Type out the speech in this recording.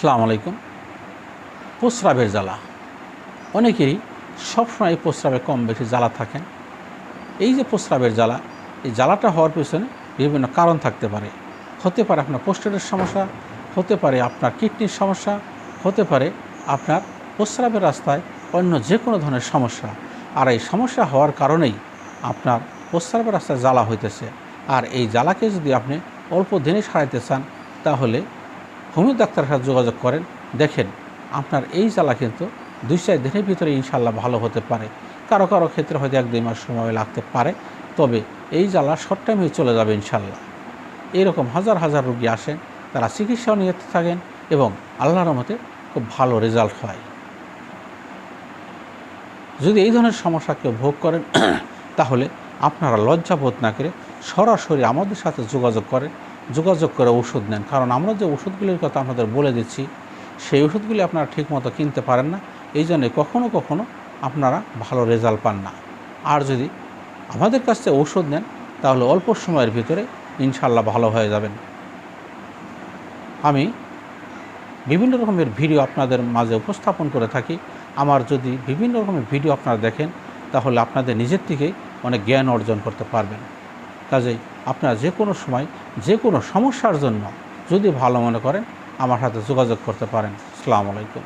সালাম আলাইকুম। প্রস্রাবের জ্বালা। অনেকেরই সবসময় এই প্রস্রাবে কম বেশি জ্বালা থাকেন। এই যে প্রস্রাবের জ্বালা, এই জ্বালাটা হওয়ার পেছনে বিভিন্ন কারণ থাকতে পারে। হতে পারে আপনার পোস্টেটের সমস্যা, হতে পারে আপনার কিডনির সমস্যা, হতে পারে আপনার প্রস্রাবের রাস্তায় অন্য যে কোনো ধরনের সমস্যা। আর এই সমস্যা হওয়ার কারণেই আপনার প্রস্রাবের রাস্তায় জ্বালা হইতেছে। আর এই জ্বালাকে যদি আপনি অল্প দিনে সারাইতে চান, তাহলে হোমিও ডাক্তারের সাথে যোগাযোগ করেন। দেখেন, আপনার এই জ্বালা কিন্তু দুই চার দিনের ভিতরে ইনশাল্লাহ ভালো হতে পারে। কারও কারও ক্ষেত্রে হয়তো এক দুই মাস সময় লাগতে পারে, তবে এই জ্বালা শর্ট টাইমে চলে যাবে ইনশাল্লাহ এরকম হাজার হাজার রুগী আসেন, তারা চিকিৎসাও নিয়ে থাকেন এবং আল্লাহর মতে খুব ভালো রেজাল্ট হয়। যদি এই ধরনের সমস্যা কেউ ভোগ করেন, তাহলে আপনারা লজ্জাবোধ না করে সরাসরি আমাদের সাথে যোগাযোগ করেন। যোগাযোগ করে ওষুধ নেন। কারণ আমরা যে ওষুধগুলির কথা আপনাদের বলে দিচ্ছি, সেই ওষুধগুলি আপনারা ঠিকমতো কিনতে পারেন না। এই জন্যে কখনও কখনও আপনারা ভালো রেজাল্ট পান না। আর যদি আমাদের কাছ থেকে ওষুধ নেন, তাহলে অল্প সময়ের ভিতরে ইনশাল্লাহ ভালো হয়ে যাবেন। আমি বিভিন্ন রকমের ভিডিও আপনাদের মাঝে উপস্থাপন করে থাকি। আমার যদি বিভিন্ন রকমের ভিডিও আপনারা দেখেন, তাহলে আপনাদের নিজের থেকেই অনেক জ্ঞান অর্জন করতে পারবেন। কাজেই আপনারা যে কোনো সময়, যে কোনো সমস্যার জন্য যদি ভালো মনে করেন, আমার সাথে যোগাযোগ করতে পারেন। আসসালামু আলাইকুম।